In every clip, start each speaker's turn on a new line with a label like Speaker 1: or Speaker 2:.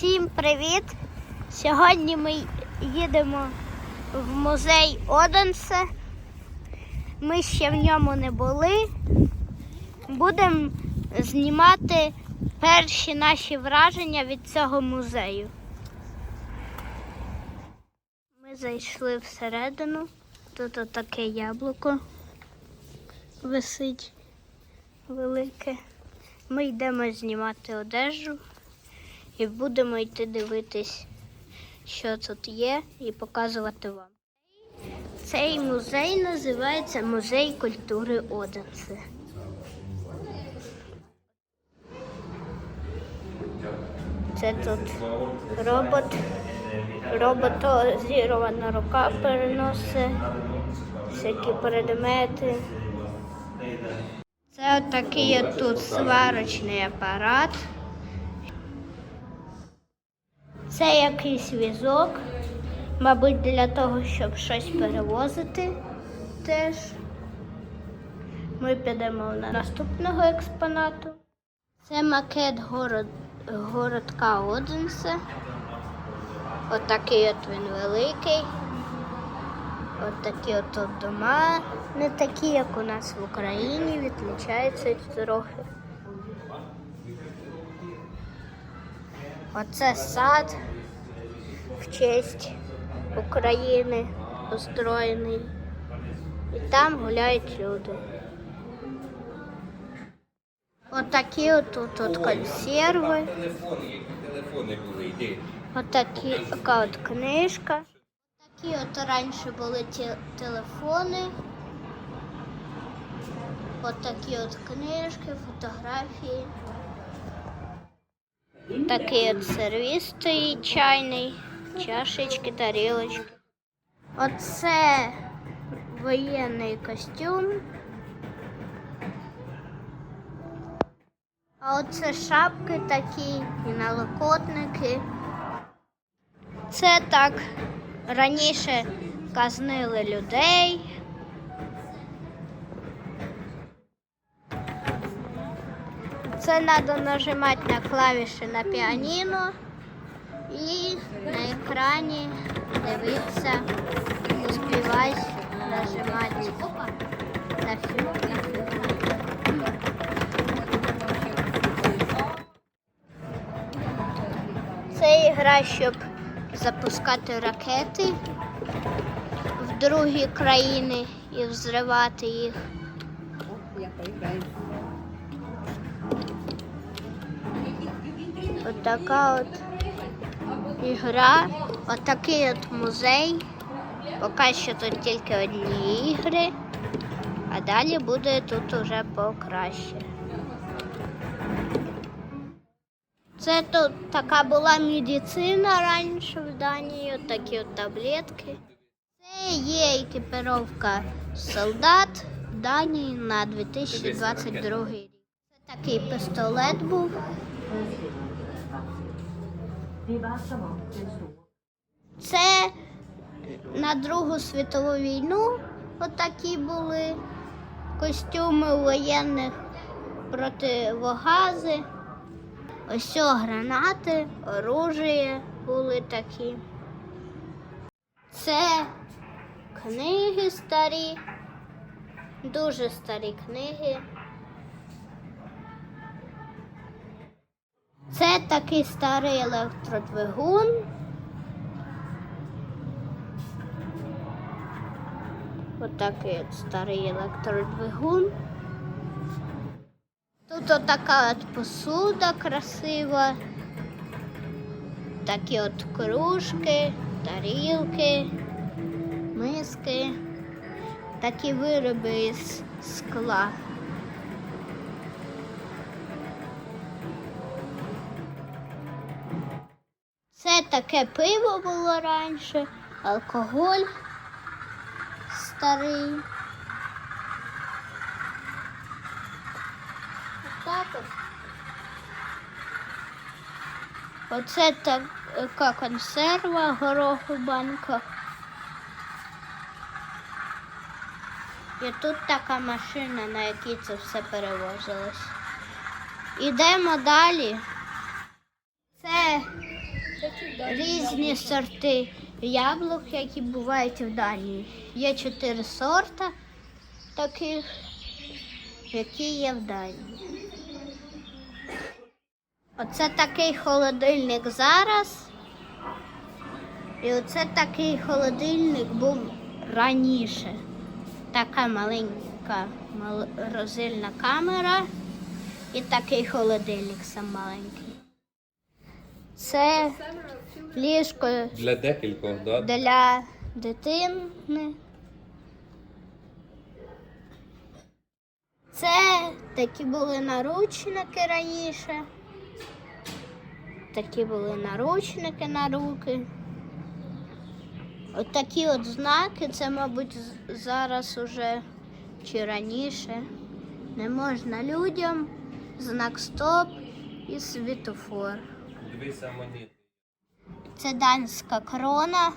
Speaker 1: Всім привіт! Сьогодні ми їдемо в музей Оденсе. Ми ще в ньому не були. Будемо знімати перші наші враження від цього музею. Ми зайшли всередину. Тут отаке яблуко висить велике. Ми йдемо знімати одежу і будемо йти дивитись, що тут є, і показувати вам. Цей музей називається Музей культури Оденсе. Це тут робот, роботозірована рука переносить всякі предмети. Це отакий от тут сварочний апарат. Це якийсь візок, мабуть, для того, щоб щось перевозити теж. Ми підемо на наступного експонату. Це макет город, городка Оденсе. Отакий от він великий. От такі от дома, не такі, як у нас в Україні, відлічаються трохи. Оце сад в честь України устроєний. І там гуляють люди. Отакі от тут от консерви, отакі така от книжка. Такі от раніше були ті телефони. Отакі от книжки, фотографії. Такий от сервіс стоїть чайний, чашечки, тарілочки. Оце воєнний костюм. А оце шапки такі і налокотники. Це так раніше казнили людей. Це треба нажимати на клавіші на піаніно і на екрані дивитися, успівати нажимати на фігуру. Це ігра, щоб запускати ракети в другі країни і взривати їх. От така от ігра, отакий от музей. Поки що тут тільки одні ігри, а далі буде тут уже покраще. Це тут така була медицина раніше в Данії, от такі от таблетки. Це є екіпіровка солдат в Данії на 2022 рік. Це такий пістолет був. Це на Другу світову війну отакі були костюми воєнних противогази. Ось о, гранати, оружие були такі. Це книги старі, дуже старі книги. Це такий старий електродвигун. Отакий от старий електродвигун. Тут отака от посуда красива. Такі от кружки, тарілки, миски, такі вироби із скла. Це таке пиво було раніше, алкоголь старий. Отак от. Оце така консерва гороху банка. І тут така машина, на якій це все перевозилось. Ідемо далі. Це різні сорти яблук, які бувають в Данії. Є чотири сорта таких, які є в Данії. Оце такий холодильник зараз. І оце такий холодильник був раніше. Така маленька морозильна камера і такий холодильник сам маленький. Це ліжко
Speaker 2: Для декількох, да?
Speaker 1: для дитини. Це такі були наручники раніше. Такі були наручники на руки. От такі от знаки, це, мабуть, зараз уже чи раніше. Не можна людям, знак стоп і світофор.
Speaker 2: Дивися монети.
Speaker 1: Це данська крона.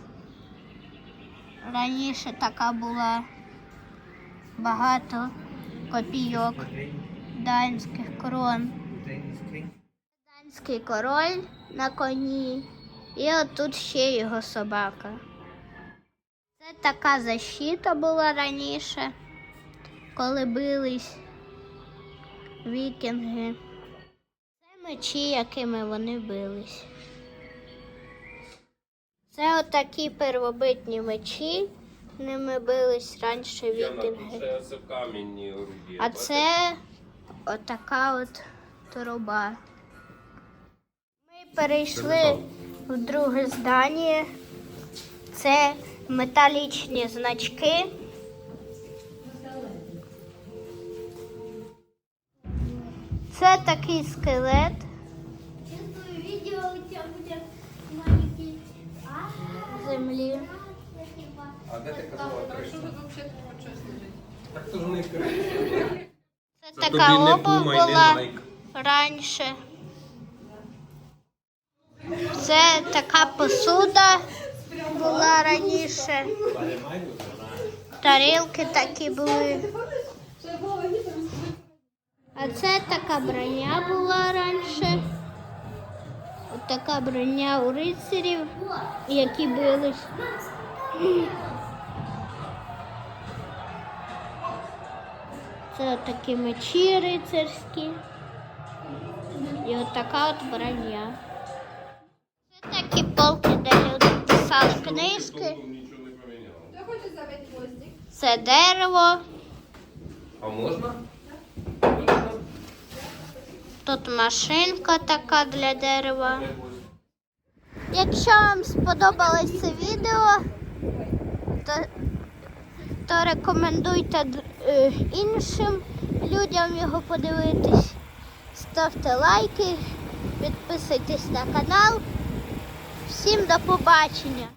Speaker 1: Раніше така була багато копійок данських крон. Данський король на коні. І отут ще його собака. Це така защита була раніше, коли бились вікінги. Мечі, якими вони бились. Це отакі первобитні мечі, ними бились раніше вікінги. А це отака от труба. Ми перейшли в друге здання. Це металічні значки. Це такий скелет. Землі.
Speaker 2: А де ти казала криша? Так то ж не криша.
Speaker 1: Це
Speaker 2: Це
Speaker 1: така
Speaker 2: тобі не
Speaker 1: обув
Speaker 2: Puma і не
Speaker 1: була раніше. Це така посуда була раніше. Тарілки такі були. А це така броня була раніше. От така броня у рицарів, які бились. Це такі мечі рицарські. І от така от броня. Це такі полки, де люди писали книжки. Це дерево.
Speaker 2: А можна?
Speaker 1: Тут машинка така для дерева. Якщо вам сподобалось це відео, то, то рекомендуйте е, іншим людям його подивитись. Ставте лайки, підписуйтесь на канал. Всім до побачення!